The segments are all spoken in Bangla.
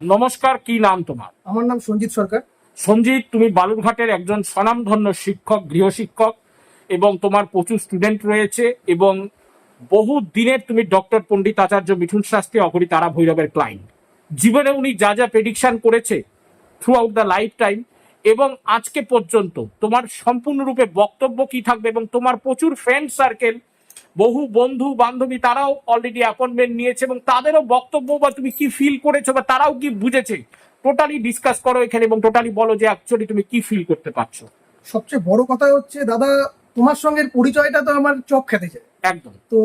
নমস্কার কি নাম তোমার? আমার নাম সঞ্জিত সরকার। সঞ্জিত তুমি বালুরঘাটের একজন স্বনামধন্য শিক্ষক গৃহশিক্ষক এবং তোমার প্রচুর স্টুডেন্ট রয়েছে এবং বহু দিনের তুমি ডক্টর পণ্ডিত আচার্য মিঠুন শাস্ত্রী অঘরী তারা ভৈরবের ক্লায়েন্ট জীবনে উনি যা যা প্রেডিকশন করেছে throughout the lifetime এবং আজকে পর্যন্ত তোমার সম্পূর্ণরূপে বক্তব্য কি থাকবে এবং তোমার প্রচুর ফ্রেন্ড সার্কেল বহু বন্ধু বান্ধবী তারাও অলরেডি অ্যাপয়েন্টমেন্ট নিয়েছে এবং তাদেরও বক্তব্য বা তুমি কি ফিল করেছ বা তারাও কি বুঝেছে? টোটালি ডিসকাস করো এখানে এবং টোটালি বলো যে অ্যাকচুয়ালি তুমি কি ফিল করতে পারছ। সবচেয়ে বড় কথা হচ্ছে, দাদা তোমার সঙ্গে পরিচয়টা তো আমার চপ খেতেছে একদম। তো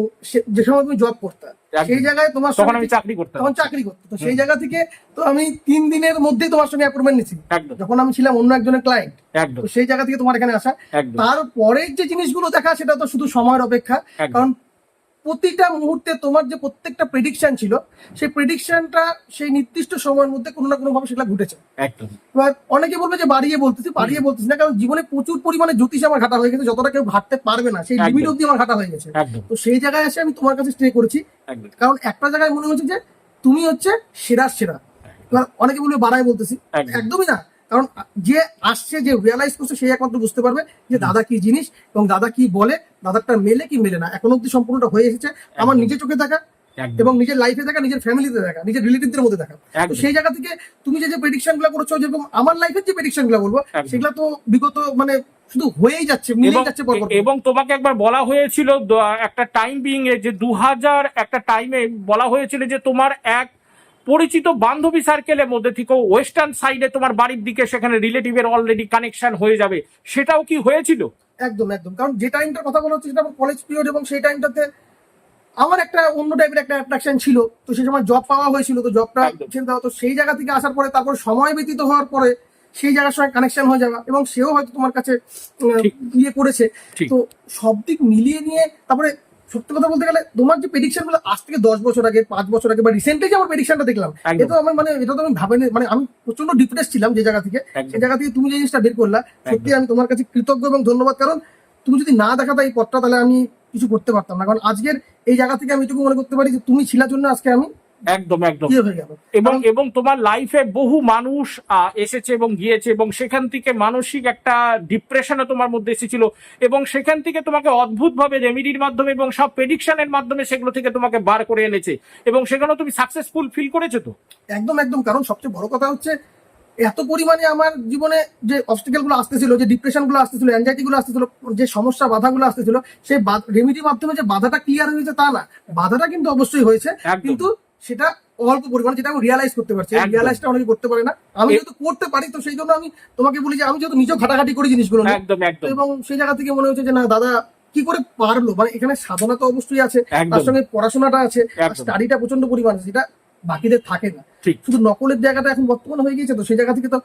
যে সময় তুমি জব করতে সেই জায়গায় তোমার তখন আমি চাকরি করতাম। তখন চাকরি করতে তো সেই জায়গা থেকে তো আমি তিন দিনের মধ্যেই তোমার সঙ্গে অ্যাপয়েন্টমেন্ট নিয়েছি। একদম। যখন আমি ছিলাম অন্য একজনের ক্লায়েন্ট একদম। তো সেই জায়গা থেকে তোমার এখানে আসা। তারপরের যে জিনিসগুলো দেখা সেটা তো শুধু সময়ের অপেক্ষা। কারণ প্রতিটা মুহূর্তে তোমার যে প্রত্যেকটা প্রেডিকশন ছিল সেই প্রেডিকশনটা সেই নির্দিষ্ট সময়ের মধ্যে কোনো না কোনো ভাবে সেটা ঘটেছে। একদম। এবার অনেকে বলবে যে বাড়িয়ে বলতেছি বাড়িয়ে বলতেছি না কারণ জীবনে প্রচুর পরিমাণে জ্যোতিষ আমার ঘাটা হয়ে গেছে যতটা কেউ ঘাটতে পারবে না সেই লিমিট অব্দি আমার ঘাটা হয়ে গেছে। তো সেই জায়গায় এসে আমি তোমার কাছে স্টে করেছি। কারণ একটা জায়গায় মনে হচ্ছে যে তুমি হচ্ছে সেরা সেরা। এবার অনেকে বলবে বাড়াই বলতেছি। একদমই না। কারণ যে আসছে যে রিয়ালাইজ করছে সেই একমাত্র বুঝতে পারবে যে দাদা কি জিনিস এবং দাদা কি বলে দাদারটা মেলে কি মেলে না। এখন অব্দি সম্পূর্ণটা হয়ে এসেছে। আমার। নিজের চোখে দেখা এবং নিজের লাইফে দেখা নিজের ফ্যামিলিতে দেখা নিজের রিলেটিভদের মধ্যে দেখা। তো সেই জায়গা থেকে তুমি যে যে প্রেডিকশনগুলো করছ যেরকম আমার লাইফের যে প্রেডিকশনগুলো বলব সেগুলো তো বিগত মানে শুধু হয়েই যাচ্ছে মিলেই যাচ্ছে। এবং তোমাকে একবার বলা হয়েছিল একটা টাইম বিং এ যে দু হাজার একটা টাইমে বলা হয়েছিল যে তোমার এক পরিচিত বান্ধবী সার্কেলের মধ্যে থেকে ওয়েস্টার্ন সাইডে তোমার বাড়ির দিকে সেখানে রিলেটিভের অলরেডি কানেকশন হয়ে যাবে। সেটাও কি হয়েছিল? একদম একদম। কারণ যে টাইমটার কথা বলা হচ্ছে সেটা আমার কলেজ পিরিয়ড এবং সেই টাইমটাতে আমার একটা অন্য টাইপের একটা অ্যাট্রাকশন ছিল। তো সেই সময় জব পাওয়া হয়েছিল তো জবটা। চিন্তা হতো সেই জায়গা থেকে আসার পরে তারপর সময় ব্যতীত হওয়ার পরে সেই জায়গার সঙ্গে কানেকশন হয়ে যাওয়া এবং সেও হয়তো তোমার কাছে ইয়ে করেছে। তো সব দিক মিলিয়ে নিয়ে তারপরে সত্যি কথা বলতে গেলে তোমার যে প্রেডিকশনগুলো আজ থেকে দশ বছর আগে পাঁচ বছর আগে বা রিসেন্টলি যে আমার প্রেডিকশনটা দেখলাম এটা তো আমার মানে এটা তো আমি ভাবিনি মানে আমি প্রচণ্ড ডিপ্রেস ছিলাম যে জায়গা থেকে। সে সেই জায়গা থেকে তুমি যে জিনিসটা বের করলা সত্যি আমি তোমার কাছে কৃতজ্ঞ এবং ধন্যবাদ কারণ তুমি যদি না দেখাতে এই পথটা তাহলে আমি কিছু করতে পারতাম না। কারণ আজকের এই জায়গা থেকে আমি এটুকু মনে করতে পারি যে তুমি ছিলার জন্য আজকে আমি একদম একদম। এবং এবং তোমার লাইফে বহু মানুষ এসেছে এবং গিয়েছে এবং সেখান থেকে মানসিক একটা ডিপ্রেশনে তোমার মধ্যে এসেছিল এবং সেখান থেকে তোমাকে অদ্ভুতভাবে রেমিডির মাধ্যমে এবং সব প্রেডিকশনের মাধ্যমে সেগুলো থেকে তোমাকে বার করে এনেছে এবং সেখানেও তুমি সাকসেসফুল ফিল করেছ তো? একদম একদম। কারণ সবচেয়ে বড় কথা হচ্ছে এত পরিমাণে আমার জীবনে যে অবস্টিকেলগুলো আসতেছিল যে ডিপ্রেশনগুলো আসতেছিল অ্যাংজাইটি গুলো আসতেছিল যে সমস্যা বাধাগুলো আসতেছিল সেই রেমিডির মাধ্যমে যে বাধাটা ক্লিয়ার হয়েছে তা না। বাধাটা কিন্তু অবশ্যই হয়েছে। কিন্তু সেটা অল্প পরিমাণে যেটা আমি রিয়ালাইজ করতে পারছি। রিয়ালাইজটা অনেকে করতে পারে না। আমি যেহেতু করতে পারি তো সেই জন্য আমি তোমাকে বলি যে আমি যেহেতু নিজেও ঘাটাঘাটি করি জিনিসগুলো একদম একদম। এবং সেই জায়গা থেকে মনে হচ্ছে যে না দাদা কি করে পারল? মানে এখানে সাধনা তো অবশ্যই আছে তার সঙ্গে পড়াশোনাটা আছে স্টাডিটা প্রচণ্ড পরিমাণে আছে, যেটা বাকিদের থাকে না। শুধু নকলের জায়গাটা এখন বর্তমানে হয়ে গিয়েছে তো সেই জায়গা থেকে তো।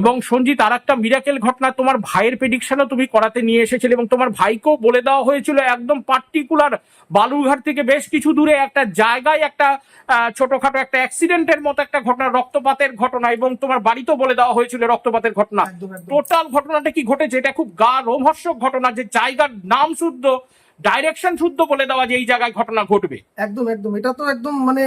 এবং সঞ্জিত আর একটা মিরাকেল ঘটনা তোমার ভাইয়ের প্রেডিকশনও তুমি করাতে নিয়ে এসেছিলে এবং তোমার ভাইকেও বলে দেওয়া হয়েছিল একদম পার্টিকুলার বালুরঘাট থেকে বেশ কিছু দূরে একটা জায়গায় একটা ছোটখাটো একটা অ্যাক্সিডেন্টের মতো একটা ঘটনা রক্তপাতের ঘটনা এবং তোমার বাড়িতেও বলে দেওয়া হয়েছিল রক্তপাতের ঘটনা। টোটাল ঘটনাটা কি ঘটেছে? এটা খুব গা রোমহর্ষক ঘটনা যে জায়গার নাম শুদ্ধ ডাইরেকশন শুদ্ধ বলে দেওয়া যে এই জায়গায় ঘটনা ঘটবে। একদম একদম। এটা তো একদম মানে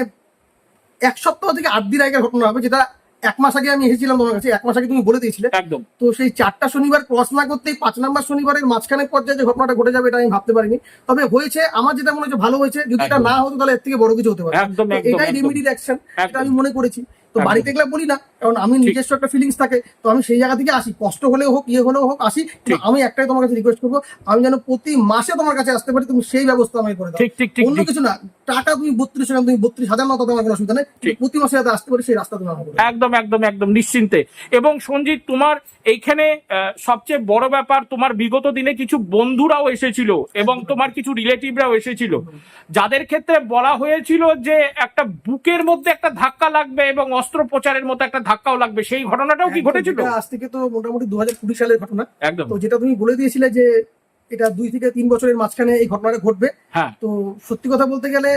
এক সপ্তাহ থেকে আট দিন আগের ঘটনা হবে যেটা এক মাস আগে আমি এসেছিলাম তোমার কাছে এক মাস আগে তুমি বলে দিয়েছিলে। একদম। তো সেই চারটা শনিবার ক্রস না করতেই পাঁচ নাম্বার শনিবারের মাঝখানে পর্যায়ে যে ঘটনাটা ঘটে যাবে এটা আমি ভাবতে পারিনি। তবে হয়েছে আমার যেটা মনে হচ্ছে ভালো হয়েছে যদি এটা না হতো তাহলে এর থেকে বড় কিছু হতে পারে। এটাই রেমিডি রেমিডির অ্যাকশন এটা আমি মনে করেছি। তো বাড়িতে গেলে বলি না কারণ আমি। নিজস্ব একটা ফিলিংস থাকে তো আমি সেই জায়গা থেকে আসি। কষ্ট হলেও হোক ইয়ে হলেও হোক আসি। আমি একটাই তোমার কাছে রিকোয়েস্ট করব আমি যেন প্রতি মাসে তোমার কাছে আসতে পারি তুমি সেই ব্যবস্থা আমাকে করে দাও। অন্য কিছু না টাকা তুমি বত্রিশ টাকা তুমি বত্রিশ হাজার না তাতে আমার কোনো অসুবিধা নেই। প্রতি মাসে যাতে আসতে পারি সেই রাস্তা তুমি। একদম একদম একদম নিশ্চিন্তে। এবং সঞ্জিত তোমার এইখানে সবচেয়ে বড় ব্যাপার তোমার বিগত দিনে কিছু বন্ধুরাও এসেছিল এবং তোমার কিছু রিলেটিভরাও এসেছিল। যাদের ক্ষেত্রে বলা হয়েছিল যে একটা বুকের মধ্যে একটা ধাক্কা লাগবে এবং অস্ত্রোপচারের মতো একটা ধাক্কাও লাগবে। সেই ঘটনাটাও কি ঘটেছিল? আজ থেকে তো মোটামুটি দু হাজার কুড়ি সালের ঘটনা। একদম। তো যেটা তুমি বলে দিয়েছিলে যে এটা দুই থেকে তিন বছরের মাঝখানে এই ঘটনাটা ঘটবে। হ্যাঁ। তো সত্যি কথা বলতে গেলে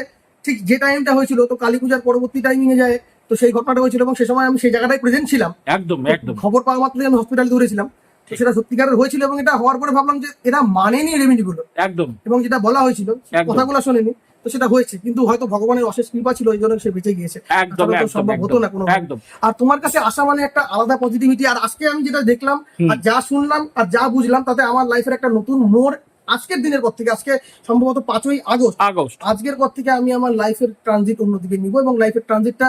ঠিক যে টাইমটা হয়েছিল তো কালী পূজার পরবর্তী টাইমিং এ যায় তো সেই ঘটনাটা হয়েছিল এবং সে সময় আমি সেই জায়গাটায় প্রেজেন্ট ছিলাম। একদম একদম। খবর পাওয়া মাত্রই আমি হসপিটালে দৌড়েছিলাম। তো ঠিক। সেটা সত্যিকারের হয়েছিল এবং এটা হওয়ার পরে ভাবলাম যে এরা মানেনি রেমিডি গুলো। একদম। এবং যেটা বলা হয়েছিল কথাগুলো শোনেনি। তো সেটা হয়েছে। কিন্তু হয়তো ভগবানের অশেষ কৃপা ছিল এই জন্য সে বেঁচে গিয়েছে। একদম সম্ভব হতো না কোনো একদম। আর তোমার কাছে আসা মানে একটা আলাদা পজিটিভিটি আর আজকে আমি যেটা দেখলাম আর যা শুনলাম আর যা বুঝলাম তাতে আমার লাইফের একটা নতুন মোড় আজকের দিনের পর থেকে। আজকে সম্ভবত পাঁচই আগস্ট। আগস্ট। আজকের পর থেকে আমি আমার লাইফের ট্রানজিট অন্যদিকে নিব এবং লাইফের ট্রানজিটটা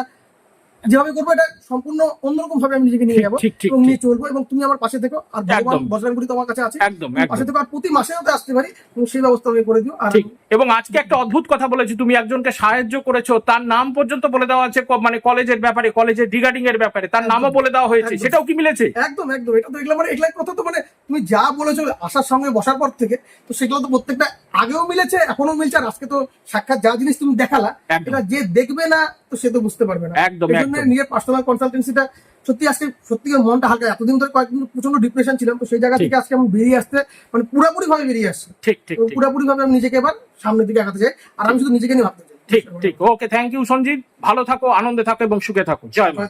যেভাবে করব এটা সম্পূর্ণ অন্যরকম ভাবে আমি নিজেকে নিয়ে যাব। এবং নিয়ে চলবো এবং তুমি আমার পাশে থেকো আর ভগবান একদম। তোমার কাছে আছে। একদম পাশে থেকো আর প্রতি মাসে যাতে আসতে পারি এবং সেই ব্যবস্থা আমি করে দিও। আর এবং আজকে একটা অদ্ভুত কথা বলেছি তুমি একজনকে সাহায্য করেছ তার নাম পর্যন্ত বলে দেওয়া আছে মানে কলেজের ব্যাপারে কলেজের রিগার্ডিং এর ব্যাপারে তার নামও বলে দেওয়া হয়েছে সেটাও কি মিলেছে? একদম একদম। এটা তো এগুলো মানে এগুলো কথা তো মানে তুমি যা বলেছ আসার সঙ্গে বসার পর থেকে তো সেগুলো তো প্রত্যেকটা আগেও মিলেছে এখনও মিলছে আর আজকে তো সাক্ষাৎ যা জিনিস তুমি দেখালা এটা যে দেখবে না তো সে তো বুঝতে পারবে না। একদম, নিজের পার্সোনাল কনসালটেন্সিটা সত্যি আজকে সত্যি মনটা হালকা এতদিন ধরে কয়েকদিন প্রচণ্ড ডিপ্রেশন ছিলাম তো সেই জায়গা থেকে আজকে আমি বেরিয়ে আসতে মানে পুরোপুরি ভাবে বেরিয়ে আসছি। ঠিক ঠিক পুরোপুরি ভাবে আমি নিজেকে এবার সামনের দিকে আগাতে চাই আর আমি শুধু নিজেকে নিয়ে ভাবতে চাই। ঠিক ঠিক। ওকে থ্যাংক ইউ সঞ্জিত ভালো থাকো আনন্দে থাকো এবং সুখে থাকো। জয় মা।